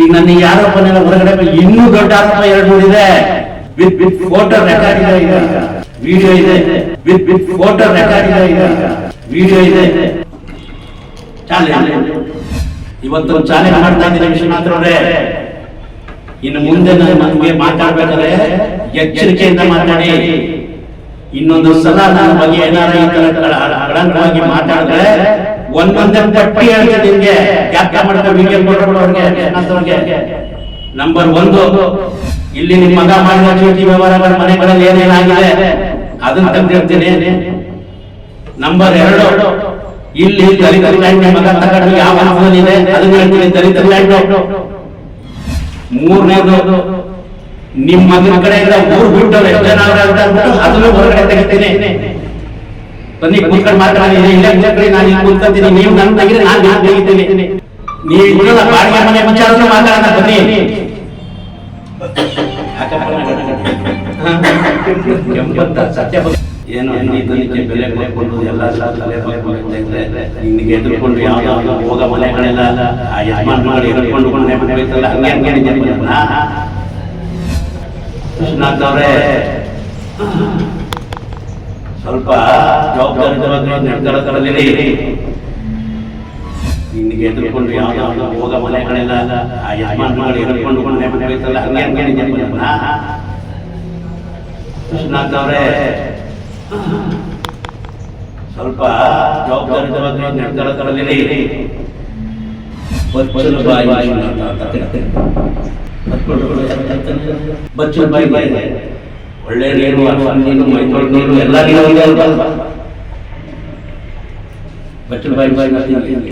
ಈಗ ನನ್ನ ಯಾರೋ ಆರೋಪನೆಲ್ಲ ಹೊರಗಡೆ ಬಂದು ಇನ್ನೂ ದೊಡ್ಡ ಆರೋಪ ಎರಡು ನೋಡಿದೆ ವಿತ್ ವಿತ್ ಫೋಟೋ ರೆಕಾರ್ಡ್ ಇದೆ ಈಗ. ವಿಡಿಯೋ ಇದೆ. ವಿತ್ ವಿತ್ ಫೋಟೋ ರೆಕಾರ್ಡ್ ಇದೆ ಈಗ. ವಿಡಿಯೋ ಇದೆ. ಇವತ್ತು ಚಾಲೆಂಜ್ ಮಾಡ್ತಾ ಇದ್ದೀನಿ ವಿಶ್ವನಾಥ್ ಅವರೇ. ಇನ್ನು ಮುಂದೆ ನಮಗೆ ಮಾತಾಡ್ಬೇಕಾದ್ರೆ ಎಚ್ಚರಿಕೆಯಿಂದ ಮಾತಾಡಿ. ಇನ್ನೊಂದು ಸಲ ನನ್ನ ಬಗ್ಗೆ ಏನಾರ ಈ ತರ ಅಳಂಕವಾಗಿ ಮಾತಾಡಿದ್ರೆ ಒಂದೊಂದೇ ಪಟ್ಟಿ ಹೇಳ್ತೀನಿ ನಿಮ್ಗೆ. ಯಾಕೆ ನಂಬರ್ ಒಂದು, ಇಲ್ಲಿ ನಿಮ್ಮ ಮಗ ಮಾಡಿದ ಚೀಟಿ ವ್ಯವಹಾರಗಳ ಮನೆಗಳಲ್ಲಿ ಏನೇನಾಗಿದೆ ಅದನ್ನ ತೆಗೆದಿರ್ತೀನಿ ನಂಬರ್ ಎರಡು, ಇಲ್ಲಿ ದಲಿತ ಲ್ಯಾಂಡ್ ಮಗ ತಗೊಂಡು ಯಾವ ಫೋನ್ ಇದೆ, ಅದನ್ನ ಹೇಳ್ತೀನಿ. ದಲಿತ ಮೂರನೇದು, ನಿಮ್ಮ ಮಗನ ಮೂರು ಬಿಟ್ಟವ್ರು ಎಷ್ಟು ಅದನ್ನು ಹೊರಗಡೆ ತೆಗಿತೀನಿ. ಬನ್ನಿ, ಕೂತ್ಕೊಂಡು ಮಾತಾಡಿ. ಇಲ್ಲ ಇಲ್ಲಿ ನೀವು ನನ್ನ ನಾನು ನಾನು ತೆಗಿತೀನಿ. ನೀವು ಇಲ್ಲದ ಬಾಡಿಗೆ ಮನೆ ವಿಚಾರನೂ ಮಾತಾಡೋಣ ಬನ್ನಿ. ಏನು ಇದಕ್ಕೆ ಬೆಲೆ ಕೊಟ್ಕೊಂಡು ಎಲ್ಲ ತಲೆ ಎದುರ್ಕೊಂಡು ಯಾವ ಯಾವ ಹೋಗ ಮನೆಗಳೆಲ್ಲ ಆ ಯಜಮಾನ್ಗಳು ಎದುರ್ಕೊಂಡು ಮನೆ ಬಿಡ್ಬೇಕಲ್ಲ ಹಂಗೆ ನಿಜ ಅವರೇ ಸ್ವಲ್ಪ ಜವಾಬ್ದಾರಿ ನಡ್ಕೊಳ್ಳೋದ್ರಲ್ಲಿ ನಿನಗೆ ಎದುರ್ಕೊಂಡು ಯಾವ ಯಾವ ಹೋಗ ಮನೆಗಳೆಲ್ಲ ಆ ಯಜಮಾನ್ಗಳು ಎದುರ್ಕೊಂಡು ಮನೆ ಬಿಡ್ಬೇಕಲ್ಲ ಹಂಗೆ ಹಂಗೆ ನಿಜ ನಿಜ. ವಿಶ್ವನಾಥ್ ಅವರೇ ಸ್ವಲ್ಪ ಜವಾಬ್ದಾರಿ ನಡ್ಕೊಳ್ಳೋದ್ರಲ್ಲಿ ಬಚ್ಚಲು ಬಾಯಿ ಕರೀತಾರೆ. ಬಚ್ಚಲು ಬಾಯಿ ಬಾಯಿ. ಒಳ್ಳೆ ನೀರು ನೀರು ಮೈತೊಳ ನೀರು ಎಲ್ಲ ನೀರು ಅಲ್ವಾ? ಬಚ್ಚಲು ಬಾಯಿ ಬಾಯಿ.